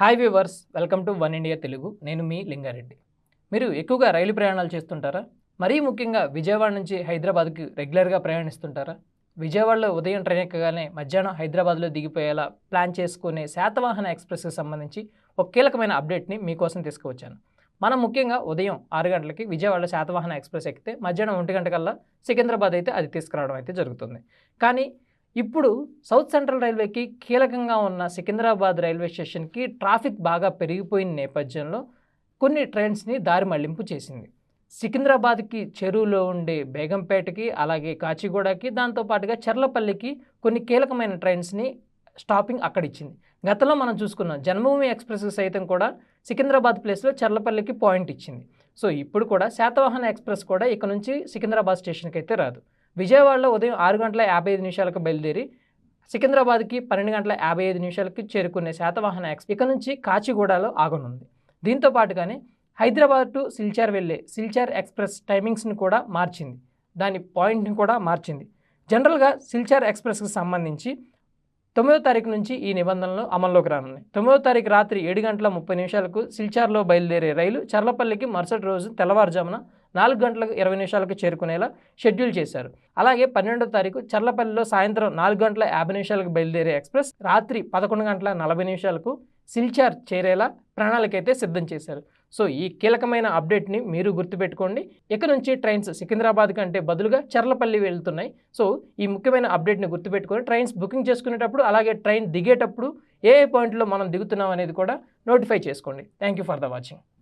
Hi viewers welcome to One India Telugu నేను మీ లింగారెడ్డి. మీరు ఎక్కువగా రైలు ప్రయాణాలు చేస్తుంటారా? మరీ ముఖ్యంగా విజయవాడ నుంచి హైదరాబాద్కి రెగ్యులర్గా ప్రయాణిస్తుంటారా? విజయవాడలో ఉదయం ట్రైన్ ఎక్కగానే మధ్యాహ్నం హైదరాబాద్లో దిగిపోయేలా ప్లాన్ చేసుకునే శాతవాహన ఎక్స్ప్రెస్కి సంబంధించి ఒక కీలకమైన అప్డేట్ని మీకోసం తీసుకువచ్చాను. మనం ముఖ్యంగా ఉదయం ఆరు గంటలకి విజయవాడ శాతవాహన ఎక్స్ప్రెస్ ఎక్కితే మధ్యాహ్నం ఒంటి గంట కల్లా సికింద్రాబాద్ అయితే అది తీసుకురావడం అయితే జరుగుతుంది. కానీ ఇప్పుడు సౌత్ సెంట్రల్ రైల్వేకి కీలకంగా ఉన్న సికింద్రాబాద్ రైల్వే స్టేషన్కి ట్రాఫిక్ బాగా పెరిగిపోయిన నేపథ్యంలో కొన్ని ట్రైన్స్ని దారి మళ్ళింపు చేసింది. సికింద్రాబాద్కి చెరువులో ఉండే బేగంపేటకి అలాగే కాచిగూడకి దాంతోపాటుగా చెర్లపల్లికి కొన్ని కీలకమైన ట్రైన్స్ని స్టాపింగ్ అక్కడ ఇచ్చింది గతంలో మనం చూసుకున్నాం జన్మభూమి ఎక్స్ప్రెస్ సైతం కూడా సికింద్రాబాద్ ప్లేస్లో చెర్లపల్లికి పాయింట్ ఇచ్చింది. సో ఇప్పుడు కూడా శాతవాహన ఎక్స్ప్రెస్ కూడా ఇక నుంచి సికింద్రాబాద్ స్టేషన్కి అయితే రాదు. విజయవాడలో ఉదయం ఆరు గంటల యాభై ఐదు నిమిషాలకు బయలుదేరి సికింద్రాబాద్కి పన్నెండు గంటల యాభై ఐదు నిమిషాలకి చేరుకునే శాతవాహన ఎక్స్ ఇక నుంచి కాచిగూడలో ఆగనుంది. దీంతో పాటుగానే హైదరాబాద్ టు సిల్చార్ వెళ్ళే సిల్చార్ ఎక్స్ప్రెస్ టైమింగ్స్ని కూడా మార్చింది. దాని పాయింట్ని కూడా మార్చింది. జనరల్గా సిల్చార్ ఎక్స్ప్రెస్కి సంబంధించి తొమ్మిదో తారీఖు నుంచి ఈ నిబంధనలు అమల్లోకి రానున్నాయి. తొమ్మిదో తారీఖు రాత్రి ఏడు గంటల ముప్పై నిమిషాలకు సిల్చార్లో బయలుదేరే రైలు చర్లపల్లికి మరుసటి రోజు తెల్లవారుజామున నాలుగు గంటలకు ఇరవై నిమిషాలకు చేరుకునేలా షెడ్యూల్ చేశారు. అలాగే పన్నెండో తారీఖు చర్లపల్లిలో సాయంత్రం నాలుగు గంటల యాభై నిమిషాలకు బయలుదేరే ఎక్స్ప్రెస్ రాత్రి పదకొండు గంటల నలభై నిమిషాలకు సిల్చార్ చేరేలా ప్రణాళిక అయితే సిద్ధం చేశారు. సో ఈ కీలకమైన అప్డేట్ని మీరు గుర్తుపెట్టుకోండి. ఇక నుంచి ట్రైన్స్ సికింద్రాబాద్ కంటే బదులుగా చర్లపల్లి వెళ్తున్నాయి. సో ఈ ముఖ్యమైన అప్డేట్ని గుర్తుపెట్టుకొని ట్రైన్స్ బుకింగ్ చేసుకునేటప్పుడు అలాగే ట్రైన్ దిగేటప్పుడు ఏ ఏ పాయింట్లో మనం దిగుతున్నాం అనేది కూడా నోటిఫై చేసుకోండి. Thank you for the watching.